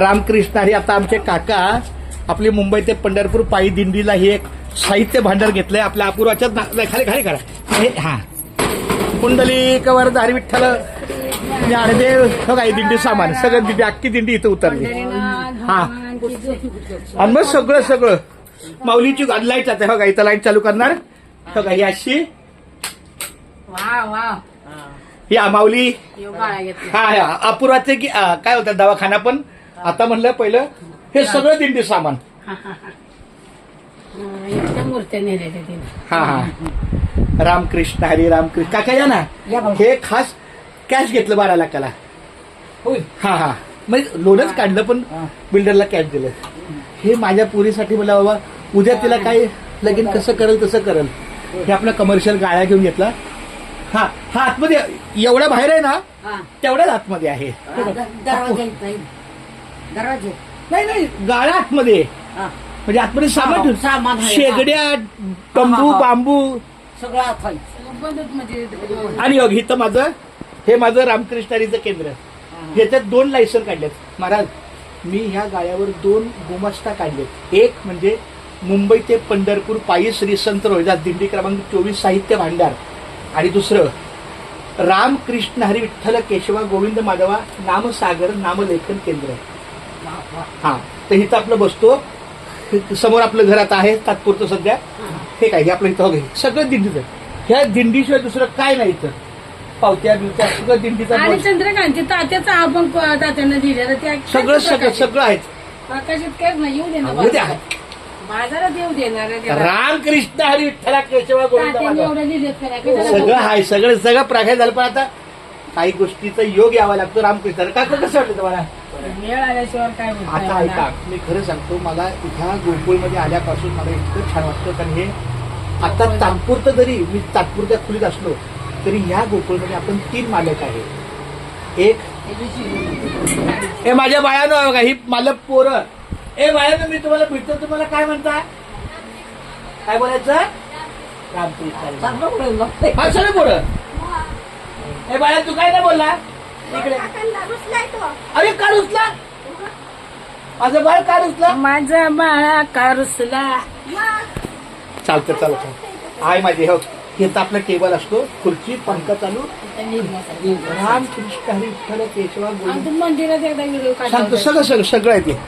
रामकृष्ण हरी आता आमचे काका आपली मुंबई ते पंढरपूर पायी दिंडीला हे एक साहित्य भांडार घेतलंय आपल्या अपूर्वाच्याच नाही, खाली खाली करा. हे हा. कुंडली कवर धारी विठ्ठल ज्ञानदेव हो काही दिंडी सामान सगळं दिंडी अख्खी दिंडी इथं उतरली. हा. आणि मग सगळं सगळं. माऊलीची लाइट आता हो का इथं लाइट चालू करणार. हो का ही अशी. ही माऊली. हा हा. अपूर्वाचे की काय होतं दवाखाना पण? आता म्हणलं पहिलं हे सगळं दिंडी सामान. इतक्या मूर्त्या नेल्या त्या तिने. हा हा. रामकृष्ण हरी रामकृष्ण काका या ना. या. हे खास कॅश घेतलं बारा लाखाला. होय. हा हा. म्हणजे लोनच काढलं पण बिल्डरला कॅश दिलं. हे माझ्या पुरीसाठी मला बाबा उद्या तिला काय लगीन कसं करेल तसं करेल. हे आपला कमर्शियल गाळ्या घेऊन घेतला. हा हा आतमध्ये एवढा बाहेर आहे ना हा. तेवढ्याच आतमध्ये आहे. दरवाजा इथं. दरवाजे नाही नाही गाळा आतमध्ये. हा. म्हणजे आतमध्ये सामान ठेवून. सामान आहे. शेगड्या तंबू हा, हा. बांबू सगळं असायचं बंदच म्हणजे आणि बघ इथं माझं हे माझं रामकृष्णारीचं केंद्र ह्याच्यात दोन लायसन काढलेत महाराज मी ह्या गाड्यावर दोन गुमास्ता काढलेत एक म्हणजे मुंबई ते पंढरपूर पायी श्री संत रोहिदास दिंडी क्रमांक चोवीस साहित्य भांडार आणि दुसरं रामकृष्ण हरी विठ्ठल केशवा गोविंद माधवा नामसागर नामलेखन केंद्र हा तर इथं आपलं बसतो. समोर आपलं घर आता आहे तात्पुरतं सध्या. हे काय हे आपलं इथं हे सगळं दिंडीचं. ह्या दिंडीशिवाय दुसरं काय नाही इथं. पावत्या बिवत्या सगळं दिंडीचा आणि बस. चंद्रकांतची तात्याचा आपण तात्यांना दिलेला त्या सगळं सगळं सगळं आहे आकाशात काय नाही येऊ देणार. बाजारात येऊ देणार. रामकृष्ण हरी विठ्ठला केशवा गोविंद? सगळं आहे सगळं सगळं प्रकाश झालं. पण आता काही गोष्टीचा योग यावा लागतो. रामकृष्ण का कसं वाटतं तुम्हाला? आल्याशिवाय काय आता? ऐका मी खरं सांगतो मला ह्या गोकुळमध्ये आल्यापासून मला इतकं छान वाटतं कारण हे आता तात्पुरतं जरी मी तात्पुरत्या खोलीत असलो तरी ह्या गोकुळमध्ये आपण तीन मालक आहे एक ए माझ्या बायानं बघा ही मालक पोरं. ए बायानं मी तुम्हाला भेटतो. तुम्हाला काय म्हणता? काय बोलायचं? रामकृष्ण. चांगलं. हा सगळं पोरं. ए बाळा तू काय नाही बोलला? इकडे. अरे का रुसला माझं बाळ का रुसला माझा बाळा का रुसला चालतं चालतं. आहे माझे हो. हे तर आपला टेबल असतो. खुर्ची पंखा चालू. राम कृष्ण हरी केशवा मंदिरात एकदा सांगतो सगळं सगळं सगळं आहे ते.